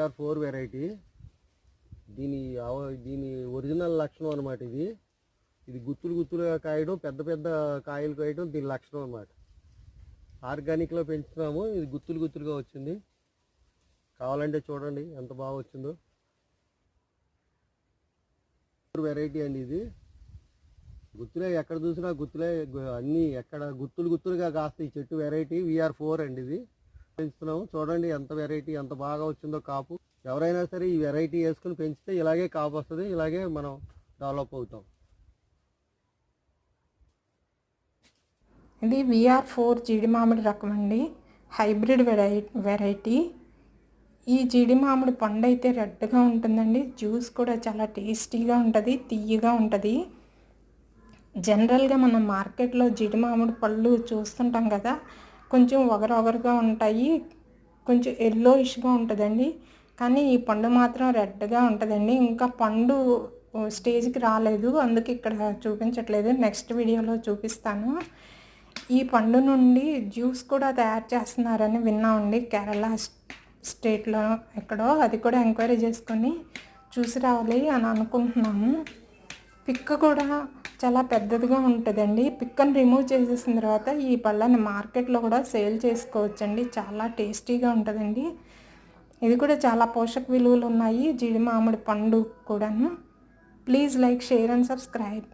Are four variety. దీని అవ- దీని ఒరిజినల్ లక్షణం అనమాట ఇది. ఇది గుత్తులు గుత్తులుగా కాయడం పెద్ద పెద్ద కాయలు కాయడం దీని లక్షణం అనమాట ఆర్గానిక్లో పెంచుతున్నాము ఇది గుత్తులు గుత్తులుగా వచ్చింది. కావాలంటే చూడండి ఎంత బాగా వచ్చిందో. వెరైటీ అండి ఇది. గుత్తులే ఎక్కడ చూసినా గుత్తులే అన్నీ ఎక్కడ గుత్తులు గుత్తులుగా కాస్తాయి ఈ చెట్టు వెరైటీ. విఆర్ ఫోర్ అండి ఇది. పెంచుతున్నాము. చూడండి ఎంత వెరైటీ ఎంత బాగా వచ్చిందో కాపు. ఎవరైనా సరే ఈ వెరైటీ వేసుకుని పెంచితే ఇలాగే కాపు వస్తుంది ఇలాగే మనం డెవలప్ అవుతాం. ఇది విఆర్ ఫోర్ జీడి మామిడి రకం అండి. హైబ్రిడ్ వెరై వెరైటీ ఈ జీడి మామిడి పండు అయితే రెడ్గా ఉంటుందండి. జ్యూస్ కూడా చాలా టేస్టీగా ఉంటుంది తీయగా ఉంటుంది. జనరల్గా మనం మార్కెట్లో జీడి మామిడి పళ్ళు చూస్తుంటాం కదా కొంచెం ఒగరొగరుగా ఉంటాయి. కొంచెం ఎల్లోయిష్గా ఉంటుందండి. కానీ ఈ పండు మాత్రం రెడ్గా ఉంటుందండి. ఇంకా పండు స్టేజ్కి రాలేదు. అందుకే ఇక్కడ చూపించట్లేదు. నెక్స్ట్ వీడియోలో చూపిస్తాను. ఈ పండు నుండి జ్యూస్ కూడా తయారు చేస్తున్నారని విన్నామండి. కేరళ స్టేట్లో ఎక్కడో. అది కూడా ఎంక్వైరీ చేసుకొని చూసి రావాలి అని అనుకుంటున్నాము. పిక్క కూడా చాలా పెద్దదిగా ఉంటుందండి. పిక్కను రిమూవ్ చేసేసిన తర్వాత ఈ పళ్ళని మార్కెట్లో కూడా సేల్ చేసుకోవచ్చండి. చాలా టేస్టీగా ఉంటుందండి. ఇది కూడా చాలా పోషక విలువలు ఉన్నాయి. జీడి మామిడి పండు కూడాను. Please like share and subscribe.